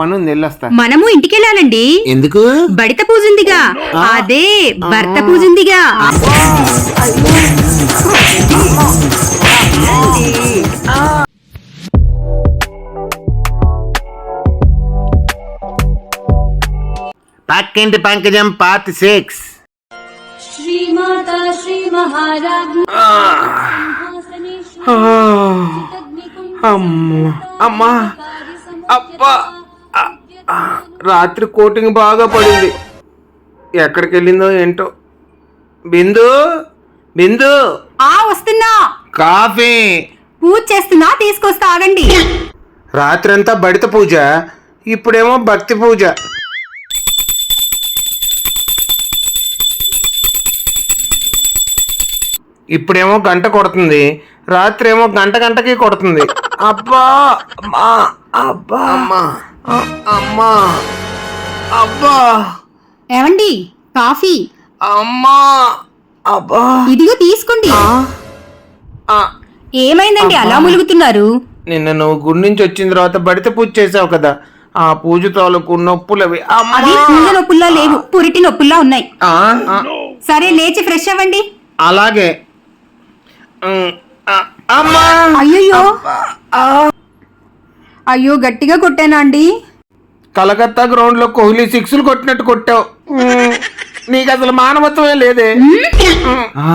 మనం నెల్లొస్తా. మనము ఇంటికెళ్ళాలండి. ఎందుకు? బడిత పూజ ఉందిగా అదే భర్త పూజ ఉందిగా పక్కింటి పంకజం పార్ట్ సిక్స్. శ్రీమాత శ్రీ మహారాజ్ సింహాసనేశ్వరి అమ్మా. అమ్మా. అబ్బా. రాత్రి కోటింగ్ బాగా పడింది. ఎక్కడికి వెళ్ళిందో ఏంటో. బిందు బిందు. ఆ వస్తున్నా. కాఫీ. పూజ చేస్తున్నా తీసుకొస్తా ఆగండి. రాత్రంతా బడిత పూజ ఇప్పుడేమో భక్తి పూజ. ఇప్పుడేమో గంట కొడుతుంది. రాత్రి ఏమో గంట గంటకి కొడుతుంది. అబ్బా అమ్మా అబ్బా. అమ్మా. అమ్మా. అబ్బా. ఏమండి? కాఫీ? అమ్మా. అబ్బా. ఇదిగో తీసుకోండి. ఆ, ఆ, ఏమైందండి? అలా ములుగుతున్నారు. నిన్న నువ్వు గుడి నుంచి వచ్చిన తర్వాత బడిత పూజ చేసావు కదా. ఆ పూజ తాలూకు నొప్పులవి. అమ్మా. అవి పూజ నొప్పుల్లా లేవు. పురిటి నొప్పుల్లా ఉన్నాయి. సరే లేచి ఫ్రెష్ అవ్వండి. అలాగే. అమ్మా. అయ్యయ్యో. అయ్యో గట్టిగా కొట్టానా అండి? కలకత్తా గ్రౌండ్లో కోహ్లీ సిక్స్లు కొట్టినట్టు కొట్టావు. నీకు అసలు మానవత్వమే లేదే. ఆ,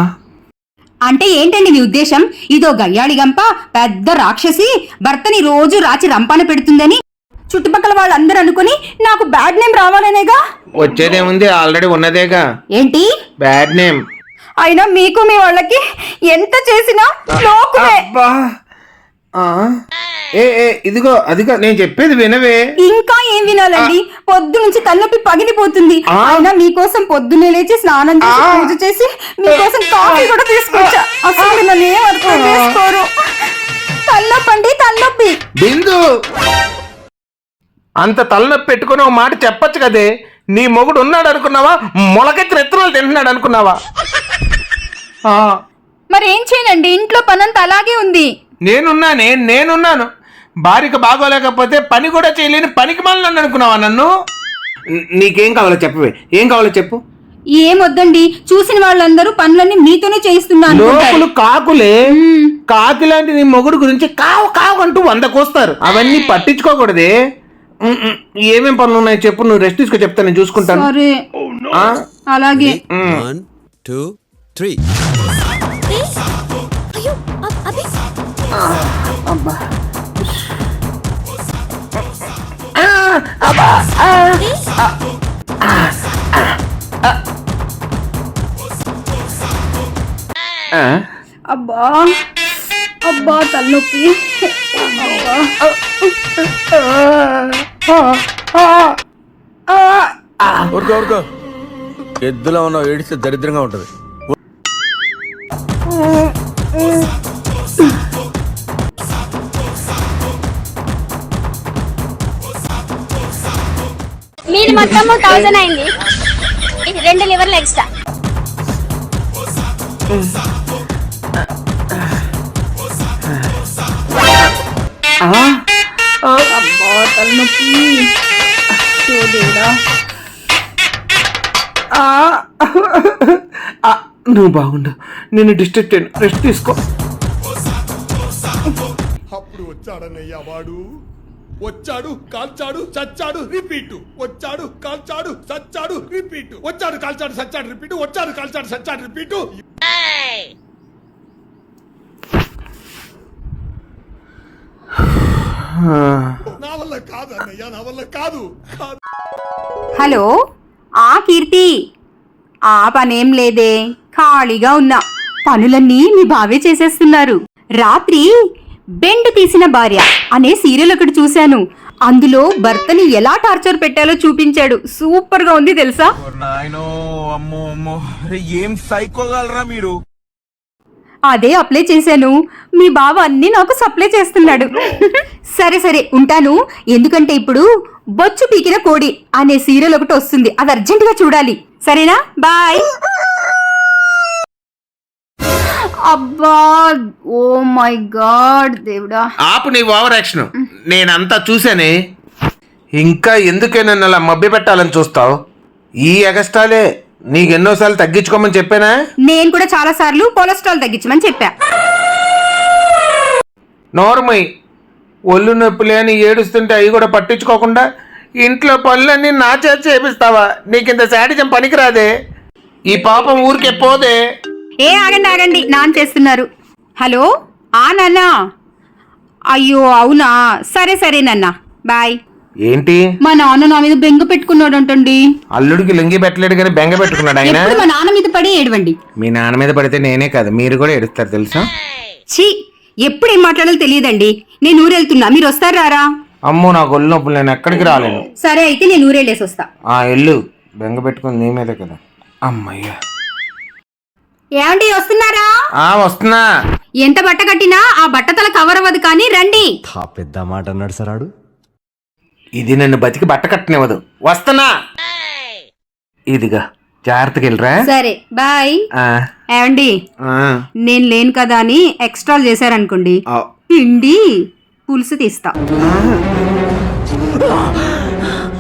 అంటే ఏంటండి నీ ఉద్దేశం? ఇదో గయ్యాళి గంప పెద్ద రాక్షసి భర్తని రోజు రాచి రంపాన పెడుతుందని చుట్టుపక్కల వాళ్ళందరూ అనుకుని నాకు బ్యాడ్ నేమ్ రావాలనేగా? వచ్చేదేముంది? ఆల్రెడీ ఉన్నదేగా. ఏంటి? Bad name. అయినా మీకు మీ వాళ్ళకి ఎంత చేసినా లోకువే అబ్బా. ఆ, ఏ ఏ ఇదిగో అదిగో నేను చెప్పేది వినవే. ఇంకా ఏం వినాలండి? పొద్దు నుంచి తలనొప్పి పగిలిపోతుంది. అయినా మీకోసం పొద్దున్నే లేచి స్నానం చేసి. పూజ చేసి మీకోసం కాఫీ కూడా తీసుకొచ్చా. అసలు నన్ను ఏం అర్థం చేసుకోరు. తలనొప్పి అండి తలనొప్పి. బిందు! అంత తలనొప్పి పెట్టుకుని ఒక మాట చెప్పొచ్చు కదే. నీ మొగుడు ఉన్నాడు అనుకున్నావా మొలకెత్తిన ఎత్తులు తింటున్నాడు అనుకున్నావా ఆ, మరి ఏం చేయనండి? ఇంట్లో పనంతా అలాగే ఉంది. నేనున్నానే నేనున్నాను. భార్యకు బాగోలేకపోతే పని కూడా చేయలేని పనికి మాలను అనుకున్నావా నన్ను? నీకేం కావాలో చెప్పవే ఏం కావాలో చెప్పు. ఏం వద్దండి చూసిన వాళ్ళందరూ పనులన్నీ మీతోనే చేయిస్తున్నా అనుకుంటారు. లోకులు కాకులే కాకి లాంటి నీ మొగుడు గురించి కావు కావు అంటూ వంద కోస్తారు అవన్నీ పట్టించుకోకూడదే. ఏమేం పనులు ఉన్నాయి చెప్పు నువ్వు రెస్ట్ తీసుకో చెప్తా నేను చూసుకుంటాను. సరే. ఆ? అలాగే. two, three. అయ్యో అబ్బా. అబ్బా తలనొప్పి. అబ్బా. ఎద్దులో ఉన్న ఏడిస్తే దరిద్రంగా ఉంటది. మీది మొత్తం థౌసండ్ అయింది. రెండు లివర్లు ఎక్స్ట్రా అబ్బా తలనొప్పి. నువ్వు బాగుండు. నేను డిస్టర్బ్ చేయను రెస్ట్ తీసుకో. అప్పుడు వచ్చాడన్నయ్య వాడు. వచ్చాడు కాల్చాడు చచ్చాడు రిపీట్. వచ్చాడు కాల్చాడు చచ్చాడు రిపీట్. వచ్చాడు కాల్చాడు చచ్చాడు రిపీట్. వచ్చాడు కాల్చాడు చచ్చాడు రిపీట్. నా వల్ల కాదు అన్నయ్య నా వల్ల కాదు. కాదు. హలో? ఆ కీర్తి. ఆ పనేం లేదే. ఖాళీగా ఉన్నా. పనులన్నీ మీ బావే చేసేస్తున్నారు. రాత్రి బెండ్ తీసిన భార్య అనే సీరియల్ ఒకటి చూశాను. అందులో భర్తని ఎలా టార్చర్ పెట్టాలో చూపించాడు. సూపర్గా ఉంది తెలుసా? మీరు? అదే అప్లై చేశాను. మీ బావ అన్ని నాకు సప్లై చేస్తున్నాడు. సరే సరే ఉంటాను. ఎందుకంటే ఇప్పుడు బొచ్చు పీకిన కోడి అనే సీరియల్ ఒకటి వస్తుంది. అది అర్జెంటుగా చూడాలి. సరేనా? బాయ్ అబ్బా ఓ మై గాడ్ దేవుడా. ఆపు నీ ఓవర్ యాక్షన్. నేనంతా చూసానే. ఇంకా ఎందుకే నన్ను అలా మభ్య పెట్టాలని చూస్తావు? ఈ ఎగస్ట్రాలే నీకు ఎన్నోసార్లు తగ్గించుకోమని చెప్పానా? నేను కూడా చాలా సార్లు కొలెస్ట్రాల్ తగ్గించమని చెప్పా. నోర్మై ఒళ్ళు నొప్పులే అని ఏడుస్తుంటే అవి కూడా పట్టించుకోకుండా ఇంట్లో పనులన్నీ నా చేత చేపిస్తావా? నీకింత శాడిజం పనికిరాదే. ఈ పాపం ఊరికే పోదే. ఏ ఆగండి ఆగండి. నాన్న చేస్తున్నారు. హలో? ఆ నాన్న? అయ్యో అవునా? సరే సరే నాన్న. బాయ్. ఏంటి? మా నాన్న నా మీద బెంగ పెట్టుకున్నాడు అంటండి అల్లుడికి లింగి పెట్టలేడు కానీ బెంగ పెట్టుకున్నాడు ఆయన? ఎప్పుడు మా నాన్న మీద పడి ఏడవండి. మీ నాన్న మీద పడితే నేనే కాదు మీరు కూడా ఏడుస్తారు తెలుసా? ఛీ! ఎప్పుడు ఏం మాట్లాడాలో తెలియదండి. నేను ఊరెళ్తున్నా. మీరు వస్తారా రారా? అమ్మో నాకు ఒళ్ళు నొప్పులు నేను ఎక్కడికి రాలేను. సరే అయితే నేను ఊరెళ్ళేసి వస్తా. ఆ ఎల్లు. బెంగ పెట్టుకుంది నీ మీదే కదా. అమ్మయ్యా. ఏమండి వస్తున్నారా? ఆ వస్తున్నా. ఎంత బట్ట కట్టినా ఆ బట్టతల కవర్ అవ్వదు కానీ రండి. పెద్ద మాట అన్నాడు సరాడు ఇది నన్ను బతికి బట్ట కట్టనివ్వదు. వస్తున్నా. ఇదిగా జాగ్రత్తగా వెళ్ళరా? సరే బాయ్. ఆ, ఏమండి ఆ, నేను లేను కదా అని ఎక్స్ట్రాలు చేశారనుకోండి ఆ. పిండి పులుసు తీస్తా.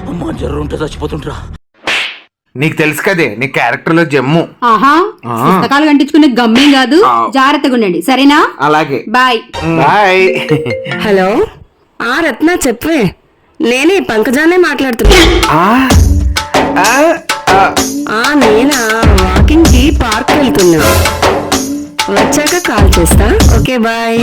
అమ్మా జ్వరం ఉంటే చచ్చిపోతుంటరా నీకు తెలుసు కదే నీ క్యారెక్టర్లో జమ్ము. ఆహా. పుస్తకాలు కంటించుకునే గమ్మేం కాదు. జాగ్రత్తగా ఉండండి సరేనా? అలాగే. బాయ్. బాయ్. హలో ఆ రత్న చెప్పే నేనే పంకజానే మాట్లాడుతున్నా. ఆ, ఆ, ఆ. ఆ నేనా? వాకింగ్కి పార్క్ వెళ్తున్నా. వచ్చాక కాల్ చేస్తా. Okay bye.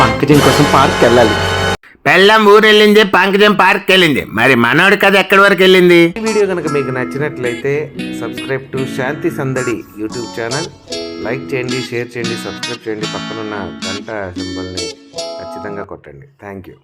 పంకజం కోసం పార్క్ వెళ్ళాలి. పెళ్ళం ఊరు వెళ్ళింది పంకజం పార్క్ వెళ్ళింది మరి మనోడు కథ ఎక్కడి వరకు వెళ్ళింది? ఈ వీడియో కనుక మీకు నచ్చినట్లయితే subscribe to Shanti Sandadi YouTube channel. Like చేయండి షేర్ చేయండి సబ్స్క్రైబ్ చేయండి. పక్కనున్న గంట సింబల్ని ఖచ్చితంగా కొట్టండి. Thank you.